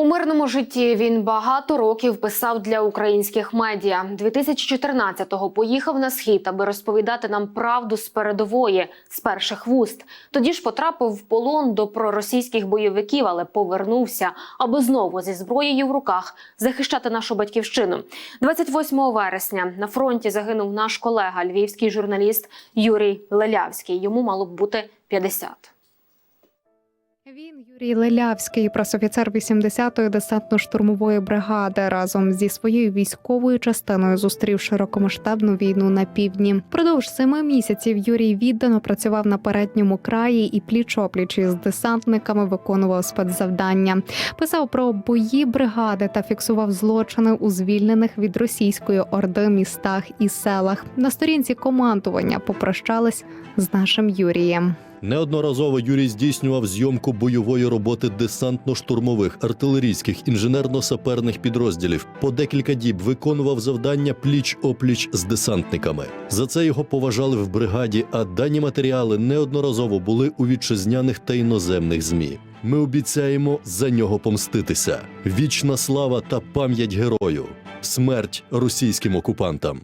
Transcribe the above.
У мирному житті він багато років писав для українських медіа. 2014-го поїхав на схід, аби розповідати нам правду з передової, з перших вуст. Тоді ж потрапив в полон до проросійських бойовиків, але повернувся, аби знову зі зброєю в руках захищати нашу батьківщину. 28 вересня на фронті загинув наш колега, львівський журналіст Юрій Лелявський. Йому мало б бути 50. Він Юрій Лелявський, пресофіцер 80-ї десантно-штурмової бригади, разом зі своєю військовою частиною зустрів широкомасштабну війну на півдні. Продовж семи місяців Юрій віддано працював на передньому краї і пліч-опліч із десантниками виконував спецзавдання. Писав про бої бригади та фіксував злочини у звільнених від російської орди містах і селах. На сторінці командування попрощались з нашим Юрієм. Неодноразово Юрій здійснював зйомку бойової роботи десантно-штурмових, артилерійських, інженерно-саперних підрозділів. По декілька діб виконував завдання пліч-опліч з десантниками. За це його поважали в бригаді, а дані матеріали неодноразово були у вітчизняних та іноземних змі. Ми обіцяємо за нього помститися. Вічна слава та пам'ять герою. Смерть російським окупантам.